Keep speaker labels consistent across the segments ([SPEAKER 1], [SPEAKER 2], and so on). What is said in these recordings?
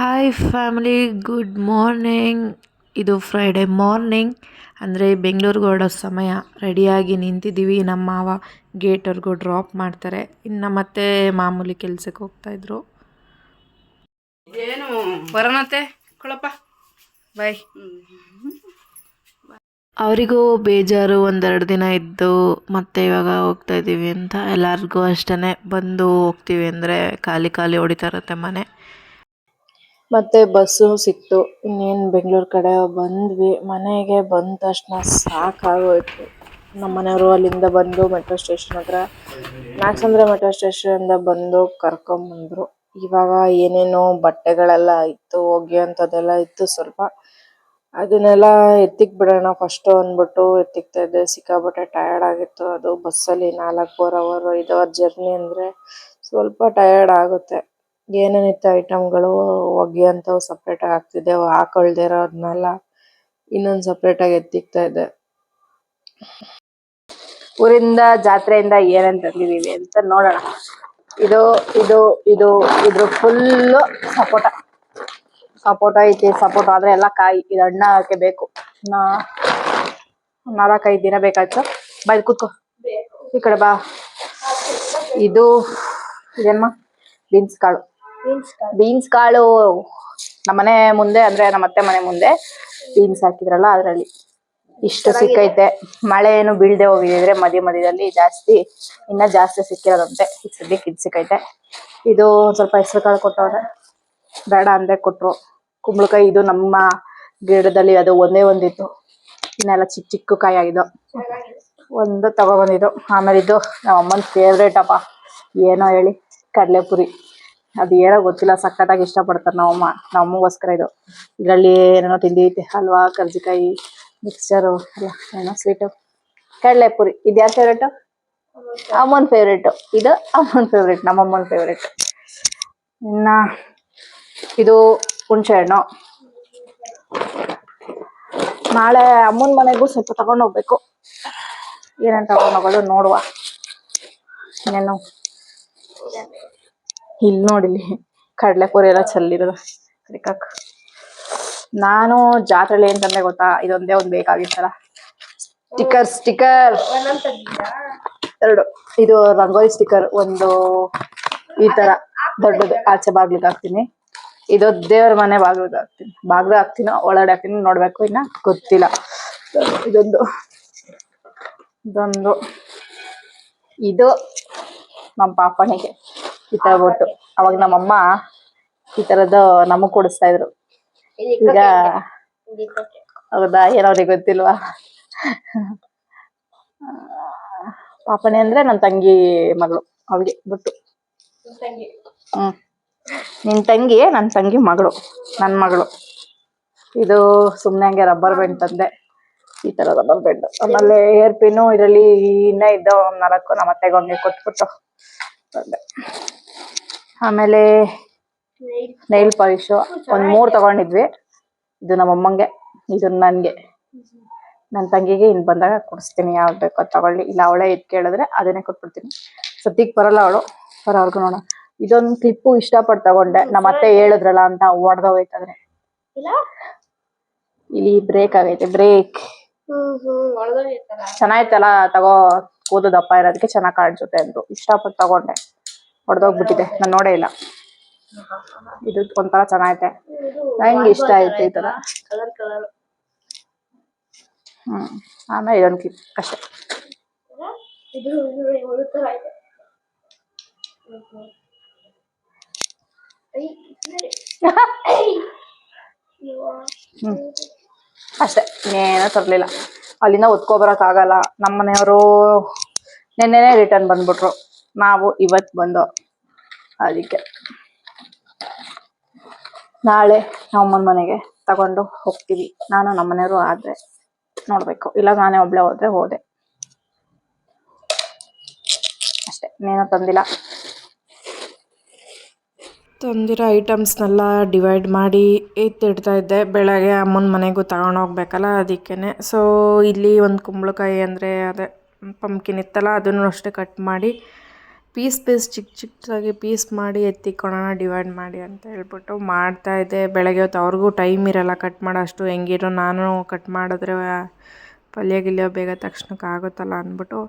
[SPEAKER 1] Hi family good morning ಇದು Friday morning ಅಂದರೆ ಬೆಂಗಳೂರಿಗೆ ಹೊರಡೋ ಸಮಯ. ರೆಡಿಯಾಗಿ ನಿಂತಿದ್ದೀವಿ. ನಮ್ಮ ಮಾವ ಗೇಟ್ವರೆಗೂ ಡ್ರಾಪ್ ಮಾಡ್ತಾರೆ. ಇನ್ನು ಮತ್ತೆ ಮಾಮೂಲಿ ಕೆಲಸಕ್ಕೆ ಹೋಗ್ತಾಯಿದ್ರು
[SPEAKER 2] ಏನು? ಬರೋಣತ್ತೆ ಕೊಳಪ್ಪ. ಬಾಯ್
[SPEAKER 1] ಅವರಿಗೂ ಬೇಜಾರು ಒಂದೆರಡು ದಿನ ಇದ್ದು ಮತ್ತೆ ಇವಾಗ ಹೋಗ್ತಾ ಇದ್ದೀವಿ ಅಂತ ಎಲ್ಲರಿಗೂ ಅಷ್ಟೇ ಬಂದು ಹೋಗ್ತೀವಿ ಅಂದರೆ ಖಾಲಿ ಖಾಲಿ ಹೊಡಿತಾ ಇರುತ್ತೆ ಮನೆ. ಮತ್ತೆ ಬಸ್ಸು ಸಿಕ್ತು. ಇನ್ನೇನು ಬೆಂಗಳೂರು ಕಡೆ ಬಂದ್ವಿ. ಮನೆಗೆ ಬಂದ ತಕ್ಷಣ ಸಾಕಾಗೋಯ್ತು. ನಮ್ಮ ಮನೆಯವರು ಅಲ್ಲಿಂದ ಬಂದು ಮೆಟ್ರೋ ಸ್ಟೇಷನ್ ಹತ್ರ ನಾಗಸಂದ್ರ ಮೆಟ್ರೋ ಸ್ಟೇಷನಿಂದ ಬಂದು ಕರ್ಕೊಂಬಂದರು ಇವಾಗ ಏನೇನೋ ಬಟ್ಟೆಗಳೆಲ್ಲ ಇತ್ತು ಒಗೆಯೋಂಥದ್ದೆಲ್ಲ ಇತ್ತು ಸ್ವಲ್ಪ. ಅದನ್ನೆಲ್ಲ ಎತ್ತಿಕ್ ಬಿಡೋಣ ಫಸ್ಟ್ ಅಂದ್ಬಿಟ್ಟು ಎತ್ತಿಕ್ತಾ ಇದ್ದೆ. ಸಿಕ್ಕಾಬಟ್ಟೆ ಟಯರ್ಡ್ ಆಗಿತ್ತು. ಅದು ಬಸ್ಸಲ್ಲಿ ನಾಲ್ಕು ಫೋರ್ ಅವರ್ ಐದು ಅವರ್ ಜರ್ನಿ ಅಂದರೆ ಸ್ವಲ್ಪ ಟಯರ್ಡ್ ಆಗುತ್ತೆ. ಏನೇನಿತ್ತು ಐಟಮ್ಗಳು ಸಪ್ರೇಟ್ ಆಗಿ ಹಾಕ್ತಿದ್ದೆ ಹಾಕೊಳ್ದೇ ಇರೋದನ್ನೆಲ್ಲ ಇನ್ನೊಂದು ಸಪ್ರೇಟಾಗಿ ಎತ್ತಿಕ್ತಾ ಇದ್ದೆ.
[SPEAKER 2] ಊರಿಂದ, ಜಾತ್ರೆಯಿಂದ ಏನೇನ್ ತಂದಿದೀವಿ ಅಂತ ನೋಡೋಣ. ಇದು ಇದು ಇದು, ಇದ್ರ ಫುಲ್ಲು ಸಪೋಟ. ಸಪೋಟ ಐತಿ, ಸಪೋಟ ಆದ್ರೆ ಎಲ್ಲ ಕಾಯಿ, ಇದು ಅಣ್ಣ ಹಾಕಿ ಬೇಕು. ನಾಲ್ಕೈದು ದಿನ ಬೇಕಾಯ್ತು. ಬಾಯ್ ಕೂತ್ಕೋ. ಈ ಕಡೆ ಬಾ. ಇದು, ಇದೇನ್ಮ? ಬೀನ್ಸ್ ಕಾಳು. ಬೀನ್ಸ್ ಕಾಳು. ನಮ್ಮನೆ ಮುಂದೆ ಅಂದ್ರೆ ನಮ್ಮ ಅತ್ತೆ ಮನೆ ಮುಂದೆ ಬೀನ್ಸ್ ಹಾಕಿದ್ರಲ್ಲ ಅದ್ರಲ್ಲಿ. ಇಷ್ಟು ಸಿಕ್ಕೈತೆ. ಮಳೆ ಏನು ಬೀಳ್ದೆ ಹೋಗಿದ್ರೆ ಮಧ್ಯ ಮಧ್ಯದಲ್ಲಿ ಜಾಸ್ತಿ ಇನ್ನ ಜಾಸ್ತಿ ಸಿಕ್ಕಿರೋದಂತೆ. ಸದ್ಯಕ್ಕೆ ಇದು ಸಿಕ್ಕೈತೆ. ಇದು ಒಂದ್ ಸ್ವಲ್ಪ ಹೆಸರು ಕಾಳು ಕೊಟ್ಟವ್ರೆ. ಬೇಡ ಅಂದ್ರೆ ಕೊಟ್ರು. ಕುಂಬಳಕಾಯಿ ಇದು ನಮ್ಮ ಗಿಡದಲ್ಲಿ ಅದು ಒಂದೇ ಒಂದಿತ್ತು. ಇನ್ನೆಲ್ಲ ಚಿಕ್ಕ ಚಿಕ್ಕ ಕಾಯಿ ಆಗಿದ್ದು. ಒಂದು ತಗೊಬಂದಿದ್ದು. ಆಮೇಲೆ ಇದು ನಮ್ಮ ಅಮ್ಮನ ಫೇವ್ರೇಟ್ ಅಪ್ಪ. ಏನೋ ಹೇಳಿ ಕಡಲೆಪುರಿ. ಅದು ಏನೋ ಗೊತ್ತಿಲ್ಲ, ಸಖತ್ತಾಗಿ ಇಷ್ಟಪಡ್ತಾರೆ ನಮ್ಮಮ್ಮ ನಮ್ಮಗೋಸ್ಕರ ಇದು. ಇದರಲ್ಲಿ ಏನೇನೋ ತಿಂಡಿ ಹಲ್ವಾ, ಕರ್ಜಿಕಾಯಿ ಮಿಕ್ಸ್ಚರು ಎಲ್ಲ ಏನೋ ಸ್ವೀಟು ಕಡಲೆಪುರಿ ಇದು ಯಾರು ಫೇವ್ರೇಟು ಅಮ್ಮನ ಫೇವ್ರೇಟು ಇದು ಅಮ್ಮನ ಫೇವ್ರೇಟ್ ನಮ್ಮಮ್ಮನ ಫೇವ್ರೇಟ್ ಇನ್ನು ಇದು ಹುಣಸೆ ಹಣ್ಣು ನಾಳೆ ಅಮ್ಮನ ಮನೆಗೂ ಸ್ವಲ್ಪ ತಗೊಂಡು ಹೋಗ್ಬೇಕು. ಏನೇನು ತಗೊಂಡು ಹೋಗೋದು ನೋಡುವ. ಇನ್ನೇನು? ಇಲ್ಲಿ. ನೋಡಿಲಿ ಕಡಲೆಪುರಿ ಎಲ್ಲ ಚೆಲ್ಲಿರೋದು ಕಡಿಕಾಕ್ ನಾನು ಜಾತ್ರೆಲಿ ತಂದೆ ಗೊತ್ತಾ? ಇದೊಂದೇ ಒಂದ್ ಬೇಕಾಗಿತ್ತಲ್ಲ. ಸ್ಟಿಕರ್ ಸ್ಟಿಕರ್ ಎರಡು. ಇದು ರಂಗೋಲಿ ಸ್ಟಿಕರ್ ಒಂದು ಈ ತರ ದೊಡ್ಡದು ಆಚೆ ಬಾಗ್ಲಿಗೆ ಹಾಕ್ತೀನಿ. ಇದು ದೇವ್ರ ಮನೆ ಬಾಗ್ಲಿಗೆ ಹಾಕ್ತೀನಿ. ಬಾಗ್ಲ ಹಾಕ್ತೀನೋ, ಒಳಗಡೆ ಹಾಕ್ತೀನಿ ನೋಡ್ಬೇಕು ಇನ್ನ? ಗೊತ್ತಿಲ್ಲ. ಇದೊಂದು. ಇದೊಂದು. ಇದು ನಮ್ಮ ಪಾಪನಿಗೆ. ಈ ತರ ಬೊಟ್ಟು ಅವಾಗ ನಮ್ಮಮ್ಮ ಈ ತರದ್ದು ನಮಗ್ ಕೊಡಿಸ್ತಾ ಇದ್ರು. ಈಗ ಹೌದಾ? ಏನವ್ರಿಗೆ ಗೊತ್ತಿಲ್ವಾ? ಪಾಪನೆ ಅಂದ್ರೆ ನನ್ ತಂಗಿ ಮಗಳು ಅವಳಿಗೆ ಬಿಟ್ಟು. ಹ್ಮ್. ನಿನ್ ತಂಗಿ ನನ್ನ ತಂಗಿ ಮಗಳು ನನ್ ಮಗಳು. ಇದು ಸುಮ್ನೆ ಹಂಗೆ ರಬ್ಬರ್ ಬೆಂಡ್ ತಂದೆ. ಈ ತರ ರಬ್ಬರ್ ಬೆಂಡ್ ಆಮೇಲೆ ಹೇರ್ ಪಿನ್ನು ಇದರಲ್ಲಿ ಇನ್ನ ಇದ್ದ ಒಂದ್ ನಾಲ್ಕು ನಮ್ಮ ಅತ್ತೆಗೆ ಹಂಗೆ ಕೊಟ್ಬಿಟ್ಟು ತಂದೆ. ಆಮೇಲೆ ನೈಲ್ ಪಾಲಿಶು ಒಂದ್ ಮೂರ್ ತಗೊಂಡಿದ್ವಿ. ಇದು ನಮ್ಮ ಅಮ್ಮಂಗೆ. ಇದು ನನ್ಗೆ. ನನ್ನ ತಂಗಿಗೆ ಇನ್ ಬಂದಾಗ ಕೊಡಿಸ್ತೀನಿ. ಯಾವ್ದು ಬೇಕೋ ಅದ್ ತಗೊಳ್ಳಿ. ಇಲ್ಲ ಅವಳೆ ಇದ್ ಕೇಳಿದ್ರೆ ಅದನ್ನೇ ಕೊಟ್ಬಿಡ್ತೀನಿ. ಸದ್ಯಕ್ ಬರಲ್ಲ ಅವಳು. ಬರೋರ್ಗು ನೋಡೋಣ. ಇದೊಂದ್ ಕ್ಲಿಪ್ಪು ಇಷ್ಟಪಟ್ಟು ತಗೊಂಡೆ. ನಮ್ಮ ಅತ್ತೆ ಹೇಳಿದ್ರಲ್ಲ ಅಂತ ಹೊಡೆದೋಗೈತಂದ್ರೆ ಇಲ್ಲಿ? ಬ್ರೇಕ್ ಆಗೈತೆ. ಬ್ರೇಕ್ ಚೆನ್ನಾಯ್ತಲ್ಲ? ತಗೋ. ಕೂದು ದಪ್ಪ ಇರೋದಕ್ಕೆ ಚೆನ್ನಾಗ್ ಕಾಣಿಸುತ್ತೆ ಅಂದ್ರು. ಇಷ್ಟಪಟ್ಟು ತಗೊಂಡೆ. ಹೊಡೆದೋಗ್ಬಿಟ್ಟಿದೆ ನಾನು ನೋಡೇ ಇಲ್ಲ. ಇದು ಒಂಥರ ಚೆನ್ನಾಗೈತೆ. ನಂಗೆ ಇಷ್ಟ ಆಯ್ತು ಈ ತರ. ಹ್ಮ್. ಆಮೇಲೆ ಇದೊಂದು ಕ್ಲಿಪ್ ಅಷ್ಟೇ. ಹ್ಮ್. ಅಷ್ಟೇ. ಇನ್ನೇನೋ ತರ್ಲಿಲ್ಲ. ಅಲ್ಲಿಂದ ಒತ್ಕೊಬರಕ್ ಆಗಲ್ಲ. ಮನೆಯವರು ನಿನ್ನೆನೆ ರಿಟರ್ನ್ ಬಂದ್ಬಿಟ್ರು. ನಾವು ಇವತ್ ಬಂದು ಅದಕ್ಕೆ. ನಾಳೆ ನಮ್ಮಮ್ಮನ ಮನೆಗೆ ತಗೊಂಡು ಹೋಗ್ತೀವಿ. ನಾನು ನಮ್ಮ ಮನೆಯವರು ಆದ್ರೆ ನೋಡ್ಬೇಕು. ಇಲ್ಲ ನಾನೇ ಒಬ್ಳೆ ಹೋದ್ರೆ ಹೋದೆ. ಅಷ್ಟೇ, ಇನ್ನೇನು ತಂದಿಲ್ಲ.
[SPEAKER 1] ತಂದಿರೋ ಐಟಮ್ಸ್ನೆಲ್ಲ ಡಿವೈಡ್ ಮಾಡಿ ಎತ್ತಿಡ್ತಾ ಇದ್ದೆ. ಬೆಳಗ್ಗೆ ಅಮ್ಮನ ಮನೆಗೂ ಹೋಗ್ಬೇಕಲ್ಲ ಅದಕ್ಕೇ ಸೊ ಇಲ್ಲಿ ಒಂದು ಕುಂಬಳಕಾಯಿ ಅಂದರೆ ಅದೇ, ಪಂಪ್ಕಿನ್ ಇತ್ತಲ್ಲ, ಅದನ್ನು ಅಷ್ಟೇ ಕಟ್ ಮಾಡಿ ಪೀಸ್ ಪೀಸ್ ಚಿಕ್ಕ ಚಿಕ್ಕದಾಗಿ ಪೀಸ್ ಮಾಡಿ ಎತ್ತಿಕೊಳ್ಳೋಣ ಡಿವೈಡ್ ಮಾಡಿ ಅಂತ ಹೇಳ್ಬಿಟ್ಟು ಮಾಡ್ತಾಯಿದ್ದೆ ಬೆಳಗ್ಗೆ ಹೊತ್ತು ಅವ್ರಿಗೂ ಟೈಮ್ ಇರಲ್ಲ ಕಟ್ ಮಾಡೋ ಅಷ್ಟು ಹೆಂಗಿರೋ ನಾನು ಕಟ್ ಮಾಡಿದ್ರೆ ಪಲ್ಯ ಗಿಲ್ಯ ಬೇಗ ತಕ್ಷಣಕ್ಕೆ ಆಗುತ್ತಲ್ಲ ಅಂದ್ಬಿಟ್ಟು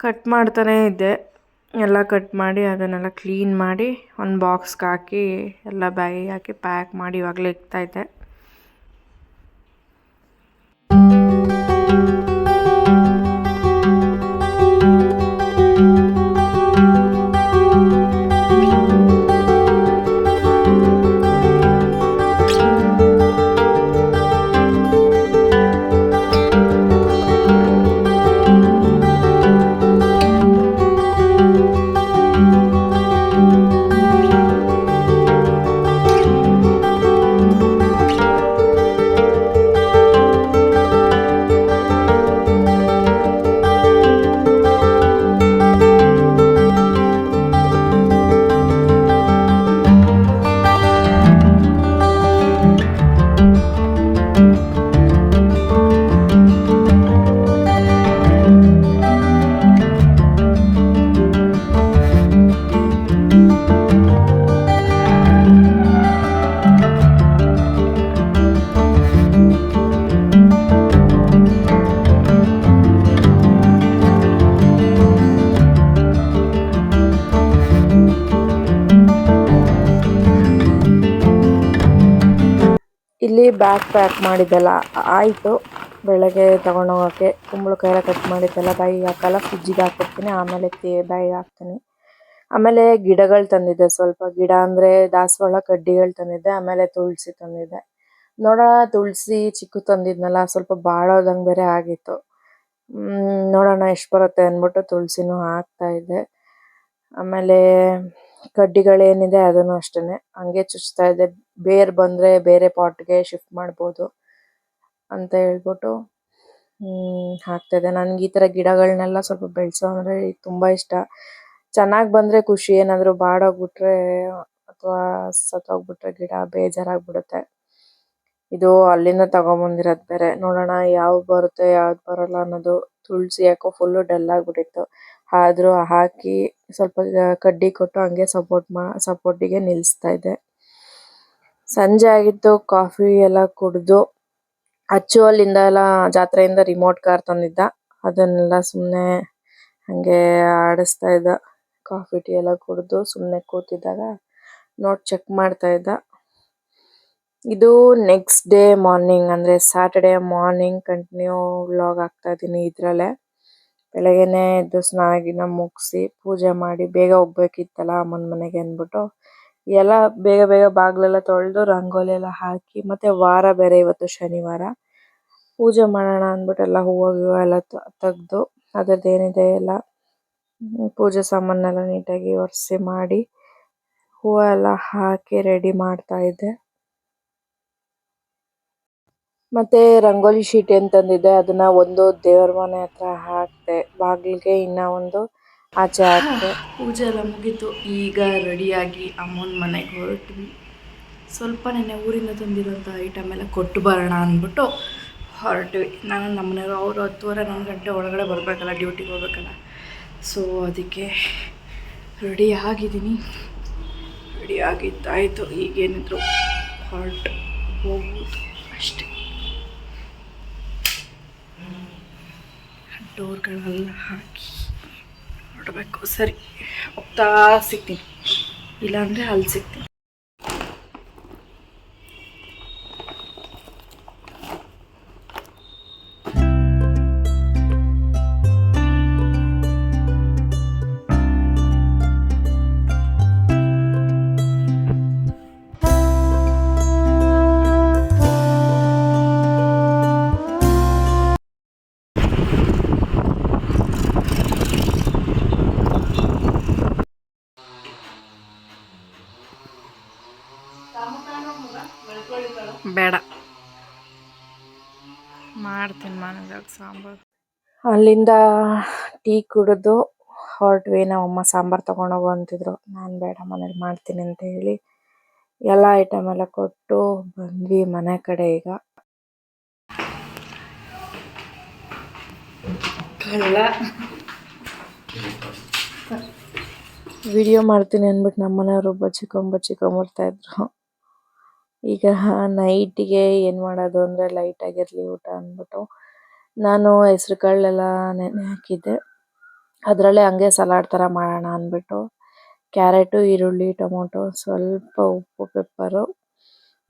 [SPEAKER 1] ಕಟ್ ಮಾಡ್ತಾನೇ ಇದ್ದೆ. ಎಲ್ಲ ಕಟ್ ಮಾಡಿ ಅದನ್ನೆಲ್ಲ ಕ್ಲೀನ್ ಮಾಡಿ ಒಂದು ಬಾಕ್ಸ್ಗೆ ಹಾಕಿ, ಎಲ್ಲ ಬ್ಯಾಗಿಗೆ ಹಾಕಿ ಪ್ಯಾಕ್ ಮಾಡಿ ಇವಾಗಲೇ ಇಕ್ತಾಯಿದ್ದೆ ಇಲ್ಲಿ ಬ್ಯಾಗ್ ಪ್ಯಾಕ್ ಮಾಡಿದ್ದೆಲ್ಲ. ಆಯಿತು. ಬೆಳಗ್ಗೆ ತೊಗೊಂಡೋಗೋಕ್ಕೆ ಕುಂಬಳಕಾಯಿ ಎಲ್ಲ ಕಟ್ ಮಾಡಿದ್ದೆಲ್ಲ. ಬಾಯಿಗೆ ಹಾಕಲ್ಲ ಫ್ರಿಜ್ಜಿಗೆ ಹಾಕಿರ್ತೀನಿ ಆಮೇಲೆ ತಿ ಬಾಯಿಗೆ ಹಾಕ್ತೀನಿ. ಆಮೇಲೆ ಗಿಡಗಳು ತಂದಿದ್ದೆ. ಸ್ವಲ್ಪ ಗಿಡ ಅಂದರೆ ದಾಸವಾಳ ಕಡ್ಡಿಗಳು ತಂದಿದ್ದೆ. ಆಮೇಲೆ ತುಳಸಿ ತಂದಿದ್ದೆ. ನೋಡೋಣ, ತುಳಸಿ ಚಿಕ್ಕು ತಂದಿದ್ನಲ್ಲ, ಸ್ವಲ್ಪ ಬಾಳೋದಂಗೆ ಬೇರೆ ಆಗಿತ್ತು. ನೋಡೋಣ ಎಷ್ಟು ಬರುತ್ತೆ ಅಂದ್ಬಿಟ್ಟು ತುಳಸಿನೂ ಹಾಕ್ತಾಯಿದ್ದೆ ಆಮೇಲೆ ಕಡ್ಡಿಗಳೇನಿದೆ ಅದನ್ನು ಅಷ್ಟೇನೆ. ಹಂಗೆ ಚುಚ್ತಾ ಇದೆ. ಬೇರ್ ಬಂದ್ರೆ ಬೇರೆ ಪಾಟ್ಗೆ ಶಿಫ್ಟ್ ಮಾಡ್ಬೋದು ಅಂತ ಹೇಳ್ಬಿಟ್ಟು, ಹ್ಮ್, ಹಾಕ್ತಾ ಇದೆ. ನನ್ಗೆ ಈ ತರ ಗಿಡಗಳನ್ನೆಲ್ಲ ಸ್ವಲ್ಪ ಬೆಳೆಸೋ ಅಂದ್ರೆ ತುಂಬಾ ಇಷ್ಟ. ಚೆನ್ನಾಗಿ ಬಂದ್ರೆ ಖುಷಿ. ಏನಾದ್ರು ಬಾಡೋಗ್ಬಿಟ್ರೆ ಅಥವಾ ಸತ್ತೋಗ್ಬಿಟ್ರೆ ಗಿಡ ಬೇಜಾರಾಗ್ಬಿಡುತ್ತೆ. ಇದು ಅಲ್ಲಿಂದ ಬಂದಿರೋದು ಬೇರೆ. ನೋಡೋಣ ಯಾವ್ದು ಬರುತ್ತೆ, ಯಾವ್ದು ಬರಲ್ಲ ಅನ್ನೋದು. ತುಳಸಿ ಯಾಕೋ ಫುಲ್ ಡಲ್ ಆಗ್ಬಿಟ್ಟಿತ್ತು. ಆದ್ರೂ ಹಾಕಿ ಸ್ವಲ್ಪ ಕಡ್ಡಿ ಕೊಟ್ಟು ಹಂಗೆ ಸಪೋರ್ಟ್ ಮಾ ಸಪೋರ್ಟಿಗೆ ನಿಲ್ಲಿಸ್ತಾ ಇದ್ದೆ. ಸಂಜೆ ಆಗಿತ್ತು ಕಾಫಿ ಎಲ್ಲ ಕುಡಿದು ಅಚ್ಚು ಅಲ್ಲಿಂದ ಎಲ್ಲ ಜಾತ್ರೆಯಿಂದ ರಿಮೋಟ್ ಕಾರ್ ತಂದಿದ್ದ. ಅದನ್ನೆಲ್ಲ ಸುಮ್ಮನೆ ಹಂಗೆ ಆಡಿಸ್ತಾ ಇದ್ದ. ಕಾಫಿ ಟೀ ಎಲ್ಲ ಕುಡಿದು ಸುಮ್ಮನೆ ಕೂತಿದ್ದಾಗ ನೋಟ್ ಚೆಕ್ ಮಾಡ್ತಾ ಇದ್ದ. ಇದು ನೆಕ್ಸ್ಟ್ ಡೇ ಮಾರ್ನಿಂಗ್ ಅಂದ್ರೆ ಸ್ಯಾಟರ್ಡೇ ಮಾರ್ನಿಂಗ್ ಕಂಟಿನ್ಯೂ ವ್ಲಾಗ್ ಹಾಕ್ತಾ ಇದೀನಿ ಇದ್ರಲ್ಲೇ. ಬೆಳಗ್ಗೆನೆ ಎದ್ದು ಸ್ನಾನ ಗೀನ ಮುಗಿಸಿ ಪೂಜೆ ಮಾಡಿ ಬೇಗ ಹೋಗ್ಬೇಕಿತ್ತಲ್ಲ ಅಮ್ಮನ ಮನೆಗೆ ಅಂದ್ಬಿಟ್ಟು. ಎಲ್ಲ ಬೇಗ ಬೇಗ ಬಾಗ್ಲೆಲ್ಲ ತೊಳೆದು ರಂಗೋಲಿ ಎಲ್ಲ ಹಾಕಿ ಮತ್ತೆ ವಾರ ಬೇರೆ ಇವತ್ತು ಶನಿವಾರ. ಪೂಜೆ ಮಾಡೋಣ ಅಂದ್ಬಿಟ್ಟು ಎಲ್ಲ ಹೂವು ಗಿವ ಎಲ್ಲ ತೆಗ್ದು ಅದರದ್ದು ಏನಿದೆ ಎಲ್ಲ ಪೂಜೆ ಸಾಮಾನೆಲ್ಲ ನೀಟಾಗಿ ಒರೆಸಿ ಮಾಡಿ ಹೂವು ಎಲ್ಲ ಹಾಕಿ ರೆಡಿ ಮಾಡ್ತಾ ಇದ್ದೆ. ಮತ್ತೆ ರಂಗೋಲಿ ಶೀಟ್ ಏನ್ ತಂದಿದ್ದೆ ಅದನ್ನ ಒಂದು ದೇವರ ಮನೆ ಹತ್ರ ಹಾಕ್ದೆ, ಬಾಗಿಲಿಗೆ ಇನ್ನ ಒಂದು ಆಚೆ ಹಾಕ್ದೆ. ಪೂಜೆ ಎಲ್ಲ ಮುಗೀತು. ಈಗ ರೆಡಿಯಾಗಿ ಅಮ್ಮನ ಮನೆಗೆ ಹೊರಟ್ವಿ. ಸ್ವಲ್ಪ ನೆನ್ನೆ ಊರಿಂದ ತಂದಿರೋಂಥ ಐಟಮ್ ಎಲ್ಲ ಕೊಟ್ಟು ಬರೋಣ ಅಂದ್ಬಿಟ್ಟು ಹೊರಟ್ವಿ. ನಾನು ನಮ್ಮನೆಯವರು, ಅವರು ಹತ್ತುವರೆ ಹನ್ನೊಂದು ಗಂಟೆ ಒಳಗಡೆ ಬರಬೇಕಲ್ಲ ಡ್ಯೂಟಿಗೆ ಹೋಗ್ಬೇಕಲ್ಲ. ಸೊ ಅದಕ್ಕೆ ರೆಡಿ ಆಗಿದ್ದೀನಿ. ರೆಡಿ ಆಗಿದ್ದಾಯಿತು. ಈಗೇನಿದ್ರು ಹೊರಟು ಹೋಗ್ಬೋದು ಅಷ್ಟೇ. ಡೋರ್ಗಳೆಲ್ಲ ಹಾಕಿ ನೋಡಬೇಕು. ಸರಿ ಹೋಗ್ತಾ ಸಿಗ್ತೀನಿ. ಇಲ್ಲಾಂದರೆ ಅಲ್ಲಿ ಸಿಗ್ತೀನಿ. ಮನೆದಾಗ ಸಾಂಬಾರು. ಅಲ್ಲಿಂದ ಟೀ ಕುಡಿದು ಹೊರಟ್ವಿ ನಮ್ಮಮ್ಮ ಸಾಂಬಾರು ತಗೊಂಡೋಗು ಅಂತಿದ್ರು. ನಾನು ಬೇಡ ಮನೇಲಿ ಮಾಡ್ತೀನಿ ಅಂತ ಹೇಳಿ ಎಲ್ಲ ಐಟಮ್ ಎಲ್ಲ ಕೊಟ್ಟು ಬಂದ್ವಿ ಮನೆ ಕಡೆ ಈಗ. ವಿಡಿಯೋ ಮಾಡ್ತೀನಿ ಅಂದ್ಬಿಟ್ಟು ನಮ್ಮ ಮನೆಯವರು ಬಚ್ಚಿಕೊಂಡ್ ಬಚ್ಚಿಕೊಂಡ್ ಇದ್ರು. ಈಗ ನೈಟಿಗೆ ಏನ್ ಮಾಡೋದು ಅಂದ್ರೆ ಲೈಟ್ ಆಗಿರ್ಲಿ ಊಟ ಅಂದ್ಬಿಟ್ಟು ನಾನು ಹೆಸ್ರು ಕಾಳೆಲ್ಲ ನೆನೆ ಹಾಕಿದ್ದೆ. ಅದರಲ್ಲೇ ಹಂಗೆ ಸಲಾಡ್ ಥರ ಮಾಡೋಣ ಅಂದ್ಬಿಟ್ಟು ಕ್ಯಾರೆಟು, ಈರುಳ್ಳಿ, ಟೊಮೊಟೊ, ಸ್ವಲ್ಪ ಉಪ್ಪು, ಪೆಪ್ಪರು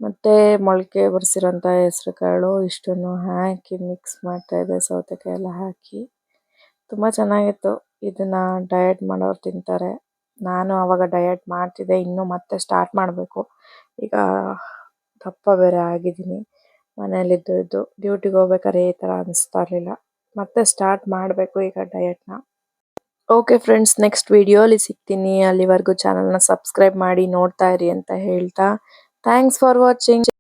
[SPEAKER 1] ಮತ್ತು ಮೊಳಕೆ ಬರ್ಸಿರೋಂಥ ಹೆಸ್ರು ಕಾಳು ಇಷ್ಟನ್ನು ಹಾಕಿ ಮಿಕ್ಸ್ ಮಾಡ್ತಾಯಿದ್ದೆ ಸೌತೆಕಾಯಿ ಎಲ್ಲ ಹಾಕಿ ತುಂಬ ಚೆನ್ನಾಗಿತ್ತು. ಇದನ್ನು ಡಯಟ್ ಮಾಡೋರು ತಿಂತಾರೆ. ನಾನು ಅವಾಗ ಡಯಟ್ ಮಾಡ್ತಿದ್ದೆ. ಇನ್ನೂ ಮತ್ತೆ ಸ್ಟಾರ್ಟ್ ಮಾಡಬೇಕು. ಈಗ ದಪ್ಪ ಬೇರೆ ಆಗಿದ್ದೀನಿ. ಮನೇಲಿ ಇದ್ದು ಡ್ಯೂಟಿಗೆ ಹೋಗ್ಬೇಕಾದ್ರೆ ಈ ತರ ಅನಿಸ್ತಾ ಇರಲಿಲ್ಲ. ಮತ್ತೆ ಸ್ಟಾರ್ಟ್ ಮಾಡಬೇಕು ಈಗ ಡಯಟ್ನ ಓಕೆ ಫ್ರೆಂಡ್ಸ್ ನೆಕ್ಸ್ಟ್ ವಿಡಿಯೋಲಿ ಸಿಗ್ತೀನಿ. ಅಲ್ಲಿವರೆಗೂ ಚಾನಲ್ನ ಸಬ್ಸ್ಕ್ರೈಬ್ ಮಾಡಿ ನೋಡ್ತಾ ಇರಿ ಅಂತ ಹೇಳ್ತಾ. Thanks for watching